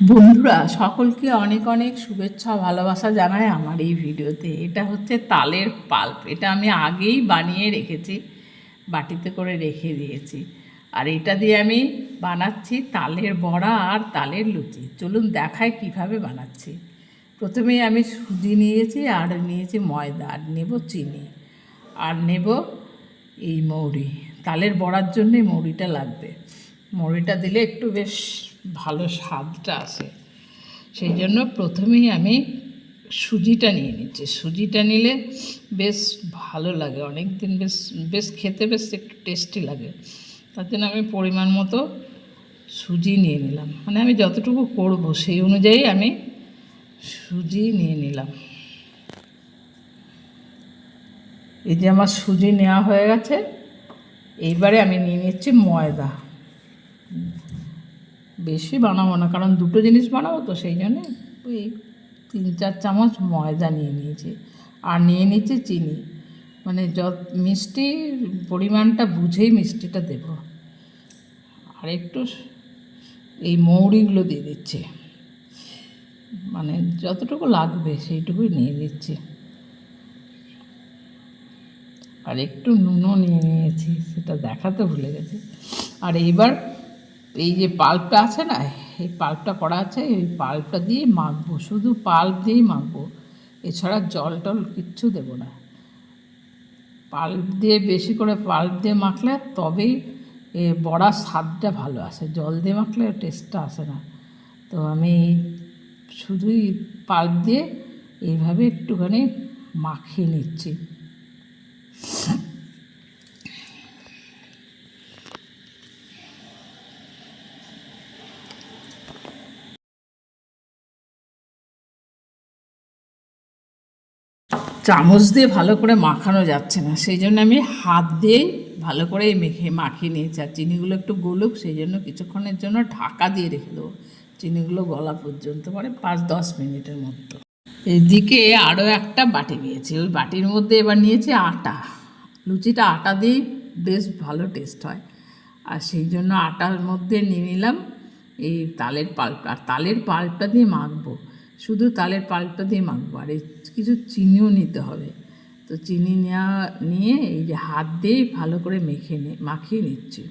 বন্ধুরা, সকলকে অনেক অনেক শুভেচ্ছা ভালোবাসা জানায় আমার এই ভিডিওতে। এটা হচ্ছে তালের পাল্প। এটা আমি আগেই বানিয়ে রেখেছি, বাটিতে করে রেখে দিয়েছি। আর এটা দিয়ে আমি বানাচ্ছি তালের বড়া আর তালের লুচি। চলুন দেখায় কীভাবে বানাচ্ছি। প্রথমেই আমি সুজি নিয়েছি আর নিয়েছি ময়দা আর নেব চিনি। আর নেব এই মৌরি। তালের বড়ার জন্যই মৌরিটা লাগবে। মৌরিটা দিলে একটু বেশ ভালো স্বাদটা আসে। সেই জন্য প্রথমেই আমি সুজিটা নিয়ে নিচ্ছি। সুজিটা নিলে বেশ ভালো লাগে। অনেক দিন বেশ বেশ খেতে বেশ একটু টেস্টি লাগে। তার জন্য আমি পরিমাণ মতো সুজি নিয়ে নিলাম। মানে আমি যতটুকু করব সেই অনুযায়ী আমি সুজি নিয়ে নিলাম। এই যে আমার সুজি নেওয়া হয়ে গেছে। এইবারে আমি নিয়ে নিচ্ছি ময়দা। বেশি বানাবো না, কারণ দুটো জিনিস বানাবো তো, সেই জন্যে ওই তিন চার চামচ ময়দা নিয়ে নিয়েছি। আর নিয়ে নিচ্ছি চিনি। মানে যত মিষ্টি পরিমাণটা বুঝেই মিষ্টিটা দেব। আর একটু এই মৌরিগুলো দিয়ে দিচ্ছি। মানে যতটুকু লাগবে সেইটুকুই নিয়ে দিচ্ছি আর একটু নুনও নিয়ে নিয়েছি, সেটা দেখাতে ভুলে গেছি। আর এইবার এই যে পাল্পটা আছে না, এই পাল্পটা করা আছে, এই পাল্পটা দিয়ে মাখবো, শুধু পাল্প দিয়েই মাখবো। এছাড়া জল টল কিচ্ছু দেবো না। পাল্প দিয়ে বেশি করে পাল্প দিয়ে মাখলে তবেই এ বড়ার স্বাদটা ভালো আসে। জল দিয়ে মাখলে টেস্টটা আসে না। তো আমি শুধুই পাল্প দিয়ে এইভাবে একটুখানি মাখিয়ে নিচ্ছি। চামচ দিয়ে ভালো করে মাখানো যাচ্ছে না। সেই জন্য আমি হাত দিয়েই ভালো করে মেখে মাখিয়ে নিয়েছি। আর চিনিগুলো একটু গলুক, সেই জন্য কিছুক্ষণের জন্য ঢাকা দিয়ে রেখে দেবো। চিনিগুলো গলা পর্যন্ত মানে পাঁচ দশ মিনিটের মতো। এদিকে আরও একটা বাটি নিয়েছি। ওই বাটির মধ্যে এবার নিয়েছি আটা। লুচিটা আটা দিয়েই বেশ ভালো টেস্ট হয়। আর সেই জন্য আটার মধ্যে নিয়ে নিলাম এই তালের পাল্প আর তালের পাল্পটা দিয়ে মাখবো। শুধু তালের পাল্পটা দিয়ে মাখবো, আর কিছু চিনিও নিতে হবে। তো চিনি নেওয়া নিয়ে এই যে হাত দিয়েই ভালো করে মেখে নি, মাখিয়ে নিচ্ছি।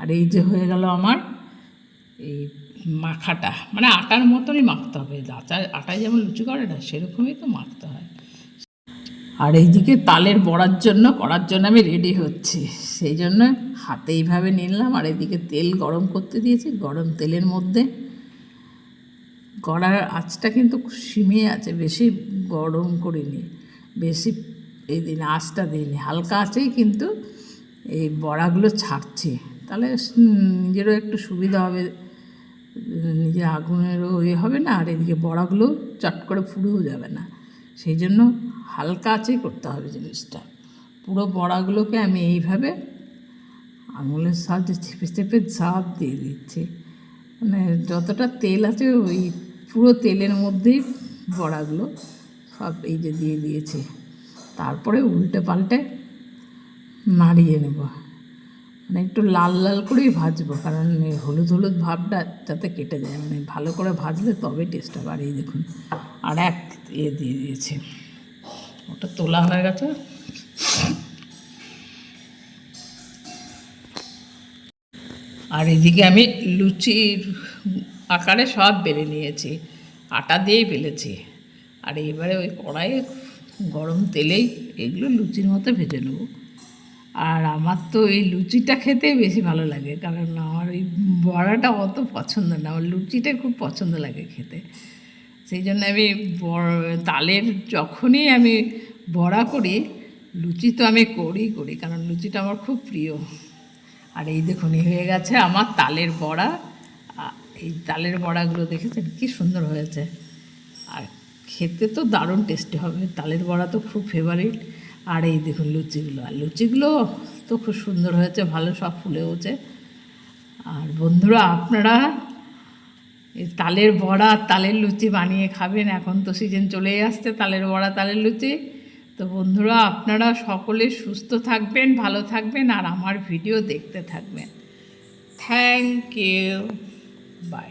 আর এই যে হয়ে গেল আমার এই মাখাটা মানে আটার মতনই মাখতে হবে। আটা যেমন লুচি করে না, সেরকমই তো মাখতে হয়। আর এইদিকে তালের বড়ার জন্য, করার জন্য আমি রেডি হচ্ছি। সেই জন্য হাতে এইভাবে নিলাম, আর এদিকে তেল গরম করতে দিয়েছি। গরম তেলের মধ্যে কড়ার আঁচটা কিন্তু সিমে আছে, বেশি গরম করিনি, বেশি এই দিন আঁচটা দিইনি, হালকা আঁচেই কিন্তু এই বড়াগুলো ছাড়ছি। তাহলে নিজেরও একটু সুবিধা হবে, নিজের আগুনেরও ইয়ে হবে না, আর এদিকে বড়াগুলো চট করে পুড়েও যাবে না। সেই জন্য হালকা আঁচেই করতে হবে জিনিসটা। পুরো বড়াগুলোকে আমি এইভাবে আঙুলের সাহায্যে চেপে চেপে ঝাঁপ দিয়ে দিচ্ছি। মানে যতটা তেল আছে ওই পুরো তেলের মধ্যেই বড়াগুলো সব এই যে দিয়ে দিয়েছি। তারপরে উল্টে পাল্টে নাড়িয়ে নেব। মানে একটু লাল লাল করেই ভাজবো, কারণ হলুদ হলুদ ভাবটা যাতে কেটে যায়। মানে ভালো করে ভাজলে তবে টেস্টটা বাড়িয়ে দেখুন। আর এক ইয়ে দিয়ে দিয়েছি। ওটা তোলা হয়ে গেছে। আর এদিকে আমি লুচির আকারে সব বেলে নিয়েছি, আটা দিয়েই বেলেছি। আর এইবারে ওই কড়াইয়ে গরম তেলেই এগুলো লুচির মতো ভেজে নেব। আর আমার তো এই লুচিটা খেতে বেশি ভালো লাগে, কারণ আমার ওই বড়াটা অত পছন্দ না, আমার লুচিটা খুব পছন্দ লাগে খেতে। সেই জন্য আমি তালের যখনই আমি বড়া করি, লুচি তো আমি করি করি, কারণ লুচিটা আমার খুব প্রিয়। আর এই দেখুন, এই হয়ে গেছে আমার তালের বড়া। এই তালের বড়াগুলো দেখেছেন? কি সুন্দর হয়েছে। আর খেতে তো দারুণ টেস্টি হবে। তালের বড়া তো খুব ফেভারিট আর এই দেখুন লুচিগুলো। আর লুচিগুলো তো খুব সুন্দর হয়েছে, ভালো সব ফুলে উঠে আর বন্ধুরা, আপনারা এই তালের বড়া, তালের লুচি বানিয়ে খাবেন। এখন তো সিজন চলেই আসছে, তালের বড়া, তালের লুচি। তো বন্ধুরা, আপনারা সকলে সুস্থ থাকবেন, ভালো থাকবেন, আর আমার ভিডিও দেখতে থাকবেন। Thank you by